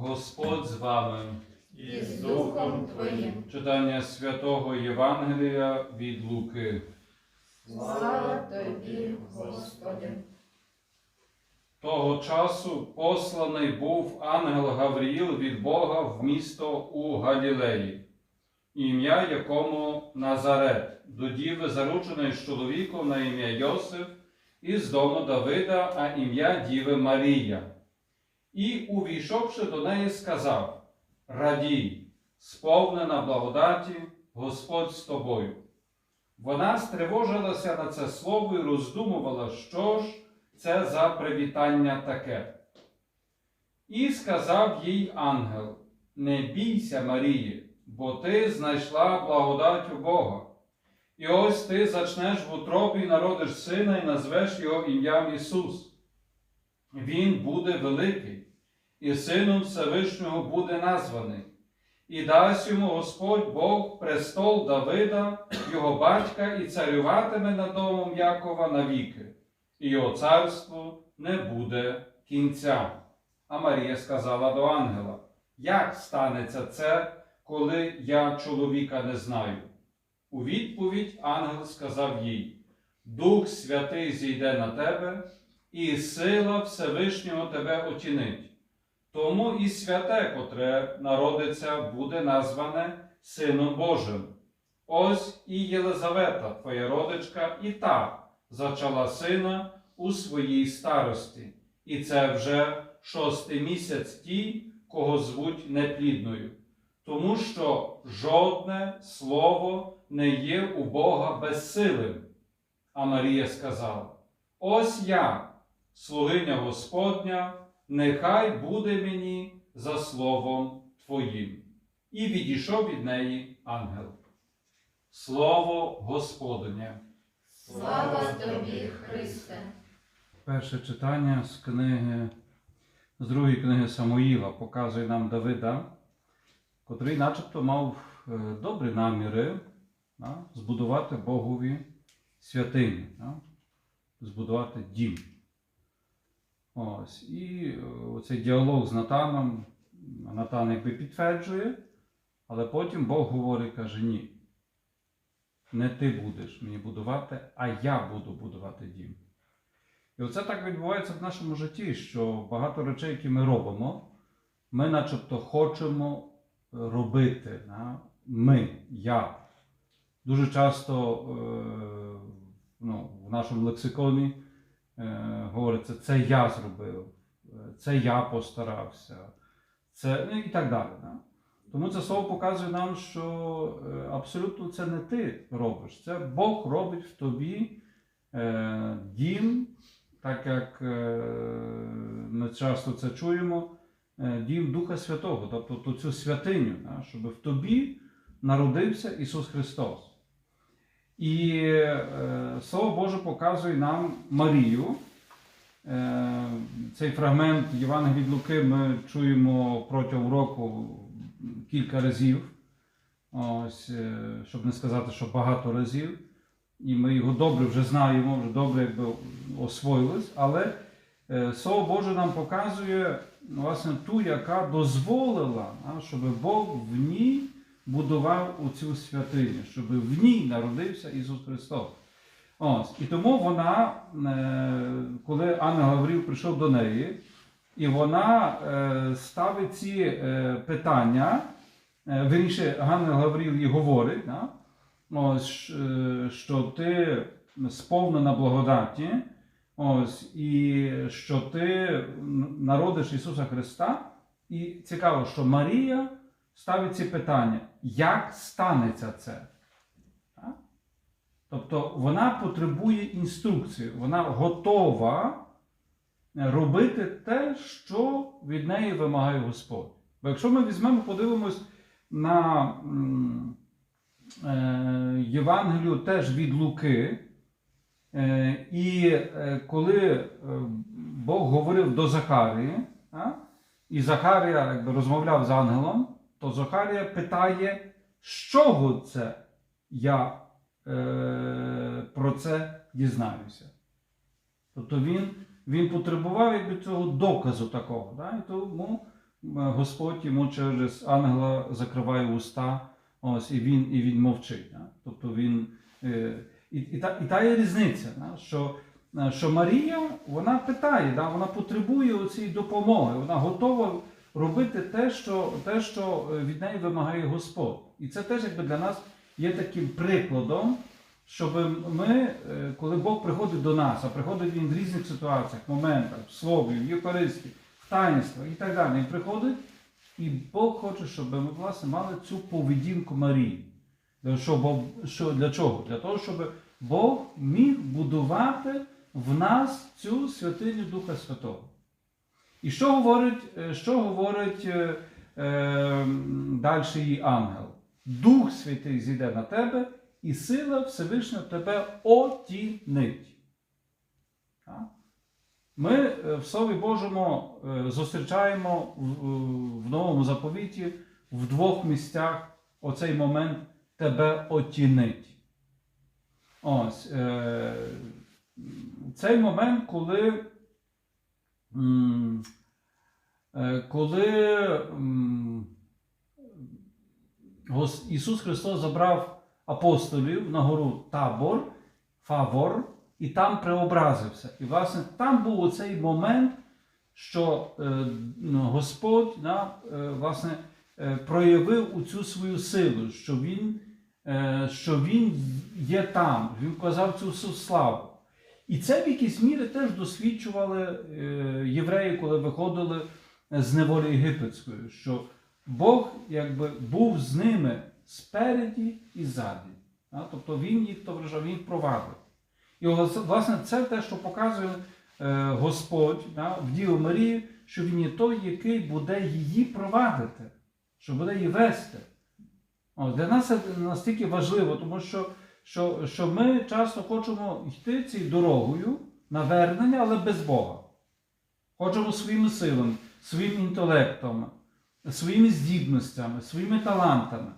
Господь з вами. і з Духом Твоїм. Читання святого Євангелія від Луки. Слава Тобі, Господи. Того часу посланий був ангел Гавріїл від Бога в місто у Галілеї, ім'я якому Назарет, до діви зарученої з чоловіком на ім'я Йосиф, із дому Давида, а ім'я Діви Марія. І, увійшовши до неї, сказав: Радій, сповнена благодаті, Господь з тобою. Вона стривожилася на це слово і роздумувала, що ж це за привітання таке. І сказав їй ангел: Не бійся, Марії, бо ти знайшла благодать у Бога. І ось ти зачнеш в утробі народиш сина, і назвеш його ім'ям Ісус. Він буде великий, і сином Всевишнього буде названий, і дасть йому Господь Бог престол Давида, його батька, і царюватиме над домом Якова навіки і його царству не буде кінця. А Марія сказала до ангела: Як станеться це, коли я чоловіка не знаю? У відповідь ангел сказав їй: Дух Святий зійде на тебе, і сила Всевишнього тебе отінить. Тому і святе, котре народиться, буде назване Сином Божим. Ось і Єлизавета, твоя родичка, і та зачала сина у своїй старості, і це вже шостий місяць ті, кого звуть неплідною, тому що жодне слово не є у Бога безсилим. А Марія сказала: Ось я, слугиня Господня, нехай буде мені за словом Твоїм. І відійшов від неї ангел. Слово Господнє. Слава Тобі, Христе. Перше читання з книги, з другої книги Самуїла показує нам Давида, котрий начебто мав е, добрі наміри да, збудувати Богові святиню, да, збудувати дім. Ось. І е, оцей діалог з Натаном, Натан якби підтверджує, але потім Бог говорить, каже, ні. Не ти будеш мені будувати, а я буду будувати дім. І оце так відбувається в нашому житті, що багато речей, які ми робимо, ми начебто хочемо робити. Да? Ми, я. Дуже часто е, ну, в нашому лексиконі говориться, це я зробив, е, це я постарався, це, ну, і так далі. Да? Тому це слово показує нам, що е, абсолютно це не ти робиш, це Бог робить в тобі е, дім, так як е, ми часто це чуємо, е, дім Духа Святого, тобто ту цю святиню, да, щоб в тобі народився Ісус Христос. І е, Слово Боже показує нам Марію. Е, цей фрагмент Євангелія від Луки ми чуємо протягом року кілька разів, ось, е, щоб не сказати, що багато разів. І ми його добре вже знаємо, вже добре якби освоїлись, але е, Слово Боже нам показує власне ту, яка дозволила, щоб Бог в ній будував у цю святиню, щоб в ній народився Ісус Христос. Ось. І тому вона, е, коли Анна Гаврів прийшов до неї, і вона е, ставить ці е, питання, вірніше, Ганна Гавріл їй говорить, ось, що ти сповнена благодаті, ось, і що ти народиш Ісуса Христа. І цікаво, що Марія ставить ці питання, як станеться це? Тобто вона потребує інструкції, вона готова робити те, що від неї вимагає Господь. Бо якщо ми візьмемо, подивимось на е, Євангелію теж від Луки, е, і е, коли е, Бог говорив до Захарії, і Захарія якби, розмовляв з ангелом, то Захарія питає, з чого це я е, про це дізнаюся. Тобто він він потребував якби, цього доказу такого. Да? І тому Господь йому через ангела закриває уста, ось, і він, і він мовчить. Да? Тобто він, е, і, і, та, і та є різниця, да? що, е, що Марія вона питає, да? вона потребує цієї допомоги, вона готова робити те, що, те, що е, від неї вимагає Господь. І це теж якби для нас є таким прикладом, щоб ми, е, коли Бог приходить до нас, а приходить він в різних ситуаціях, моментах, в слові, в Євхаристії, в таїнствах і так далі. Він приходить, і Бог хоче, щоб ми власне мали цю поведінку Марії. Для чого? Для того, щоб Бог міг будувати в нас цю святиню Духа Святого. І що говорить, е, що говорить е, е, далі її ангел? Дух Святий зійде на тебе, і сила Всевишня тебе отінить. Ми е, в Слові Божому е, зустрічаємо в, в новому заповіті в двох місцях оцей момент тебе отінить. Ось е, цей момент, коли, е, коли Ісус Христос забрав апостолів на гору Табор, Фавор, і там преобразився. І, власне, там був оцей момент, що е, ну, Господь е, власне, е, проявив у цю свою силу, що Він, що він є там, Він показав цю славу. І це в якійсь мірі теж досвідчували євреї, коли виходили з неволі єгипетської, що Бог якби був з ними спереді і ззаді. Тобто він їх товаришав, він провадив. І власне це те, що показує е, Господь в Діву Марії, що він є той, який буде її провадити, що буде її вести. Для нас це настільки важливо, тому що, що, що ми часто хочемо йти цією дорогою навернення, але без Бога. Хочемо своїми силами, своїм інтелектом, своїми здібностями, своїми талантами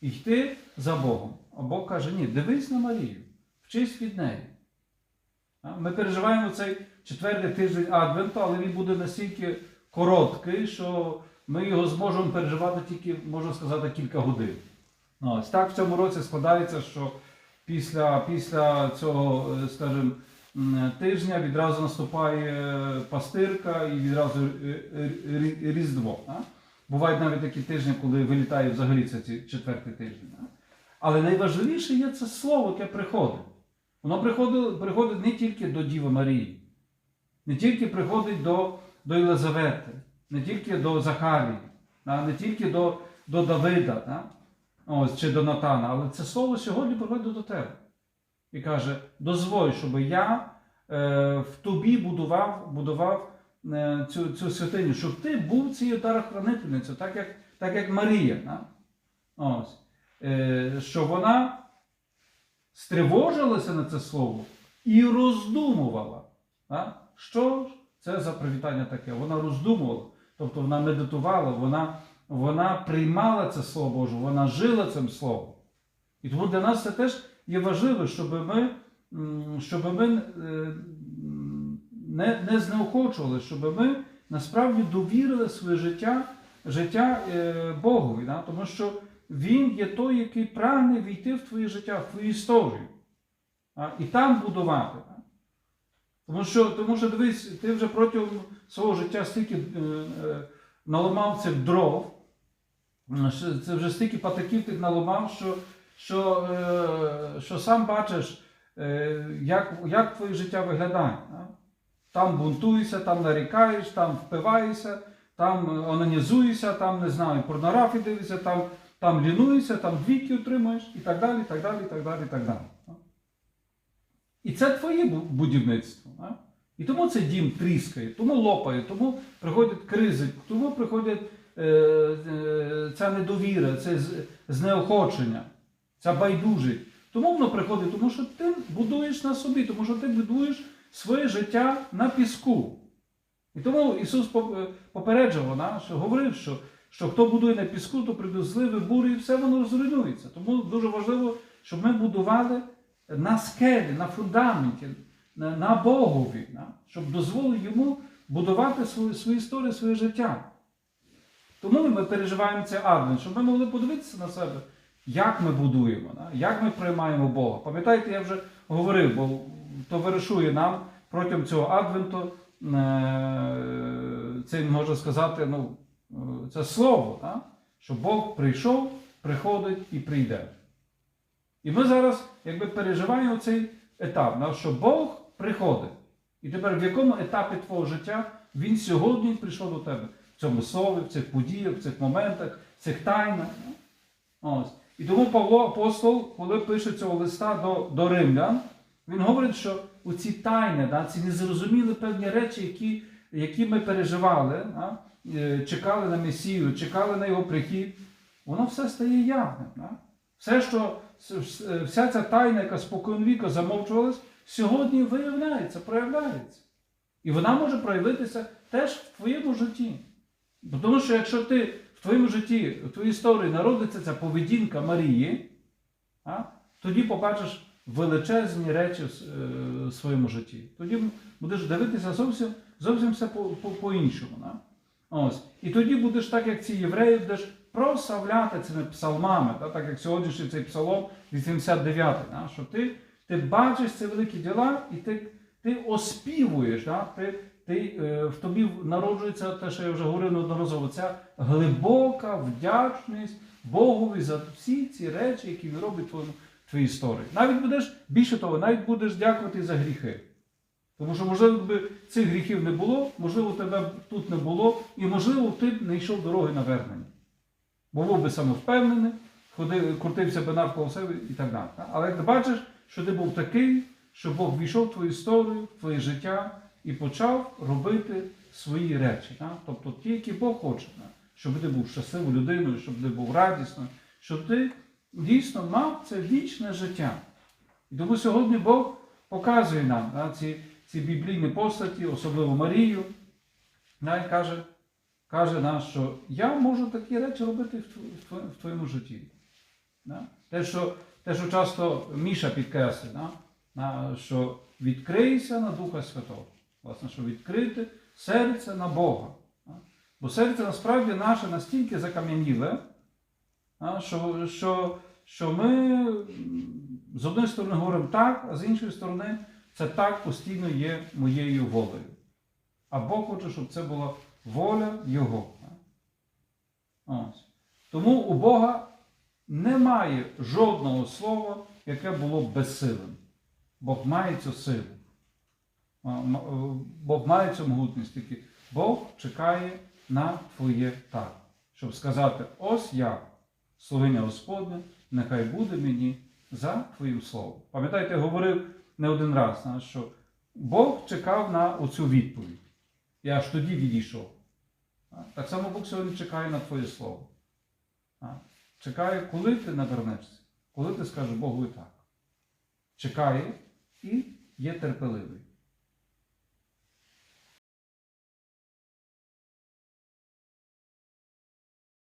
йти за Богом. А Бог каже: ні, дивись на Марію, вчись від неї. Ми переживаємо цей четвертий тиждень Адвенту, але він буде настільки короткий, що ми його зможемо переживати тільки, можна сказати, кілька годин. Ну, ось так в цьому році складається, що після, після цього, е, скажімо, тижня відразу наступає пастирка і відразу е, е, Різдво. Бувають навіть такі тижні, коли вилітає взагалі це ці четвертий тиждень. Але найважливіше є це слово, яке приходить. Воно приходить, приходить не тільки до Діви Марії, не тільки приходить до, до Єлизавети, не тільки до Захарії, не тільки до, до Давида? Ось, чи до Натана, але це слово сьогодні приходить до тебе. І каже: дозволь, щоб я е, в тобі будував, будував цю, цю святиню, щоб ти був цією дарохранительницею, так як, так як Марія. а? Ось. Е, що вона стривожилася на це слово і роздумувала. А? Що це за привітання таке? Вона роздумувала, тобто вона медитувала, вона, вона приймала це слово Боже, вона жила цим словом. І тому для нас це теж є важливо, щоб ми, щоб ми е, не, не знеохочували, щоб ми насправді довірили своє життя, життя е, Богові. Да? Тому що він є той, який прагне війти в твоє життя, в твою історію. А, і там будувати. а. Тому що, тому що дивись, ти вже протягом свого життя стільки е, е, наламав цих дров, е, це вже стільки патаків ти наламав, що, що, е, що сам бачиш, е, як, як твоє життя виглядає. а. Там бунтуєшся, там нарікаєш, там впиваєшся, там е, онанізуєшся, там не знаю, порнографії дивишся, там там лінуєшся, там двійки отримуєш і так далі, і так далі, і так далі, і так далі. І це твоє будівництво. І тому цей дім тріскає, тому лопає, тому приходять кризи, тому приходять е, е, ця недовіра, це знеохочення, ця байдужість. Тому воно приходить, тому що ти будуєш на собі, тому що ти будуєш своє життя на піску. І тому Ісус е, попереджував, що говорив, що, що хто будує на піску, то прийдуть зливи, бурі, і все воно розруйнується. Тому дуже важливо, щоб ми будували на скелі, на фундаменті, на, на Богові, да, щоб дозволити йому будувати свою, свою історію, своє життя. Тому ми переживаємо цей адвент, щоб ми могли подивитися на себе, як ми будуємо, як ми приймаємо Бога. Пам'ятаєте, я вже говорив, бо товаришує нам протягом цього адвенту, е, це можна сказати, ну, е, це слово, да? що Бог прийшов, приходить і прийде. І ми зараз якби переживаємо цей етап, що Бог приходить. І тепер в якому етапі твого життя він сьогодні прийшов до тебе? В цьому слові, в цих подіях, в цих моментах, в цих тайнах. Ось. І тому Павло апостол, коли пише цього листа до, до римлян, він говорить, що у ці тайни, да, ці незрозумілі певні речі, які, які ми переживали, да, е, чекали на Месію, чекали на його прихід, воно все стає явним. Да? Все, що е, вся ця тайна, яка споконвіку замовчувалась, сьогодні виявляється, проявляється. І вона може проявитися теж в твоєму житті. Тому що якщо ти в твоєму житті, в твоїй історії народиться ця поведінка Марії, а, тоді побачиш величезні речі е, в своєму житті. Тоді будеш дивитися зовсім, зовсім все по- по- по-іншому. да? Ось. І тоді будеш, так як ці євреї, будеш прославляти цими псалмами, да? так як сьогоднішній цей псалом 89, да? що ти, ти бачиш ці великі діла і ти, ти оспівуєш, да? ти, ти, е, в тобі народжується те, що я вже говорив неодноразово, ця глибока вдячність Богові за всі ці речі, які він робить твоєму в твоїй. Навіть будеш, більше того, навіть будеш дякувати за гріхи. Тому що, можливо, би цих гріхів не було, можливо, тебе тут не було, і можливо, ти б не йшов дороги навернення. Бо був би самовпевнений, ходив, крутився би навколо себе і так далі. Але ти бачиш, що ти був такий, що Бог війшов в твою історію, в твоє життя і почав робити свої речі. так? Тобто ті, які Бог хоче, так? щоб ти був щасливою людиною, щоб ти був радісною, щоб ти дійсно мав це вічне життя. І тому сьогодні Бог показує нам да, ці, ці біблійні постаті, особливо Марію, да, і каже, каже нам, що я можу такі речі робити в, тв- в, твоєму житті. Да? Те, що, те, що часто Міша підкреслює, да? Да, що відкрийся на Духа Святого. Власне, що відкрити серце на Бога. Да? Бо серце насправді наше настільки закам'яніле, що, що, що ми з однієї сторони говоримо так, а з іншої сторони, це так постійно є моєю волею. А Бог хоче, щоб це була воля Його. Ось. Тому у Бога немає жодного слова, яке було безсилим. Бог має цю силу. Е, Бог має цю могутність. Тільки Бог чекає на твоє так, щоб сказати: ось я, слугиня Господня, нехай буде мені за твоїм словом. Пам'ятаєте, я говорив не один раз, що Бог чекав на оцю відповідь. І аж тоді відійшов. Так само Бог сьогодні чекає на твоє слово. Чекає, коли ти навернешся, коли ти скажеш Богу і так. Чекає і є терпеливий.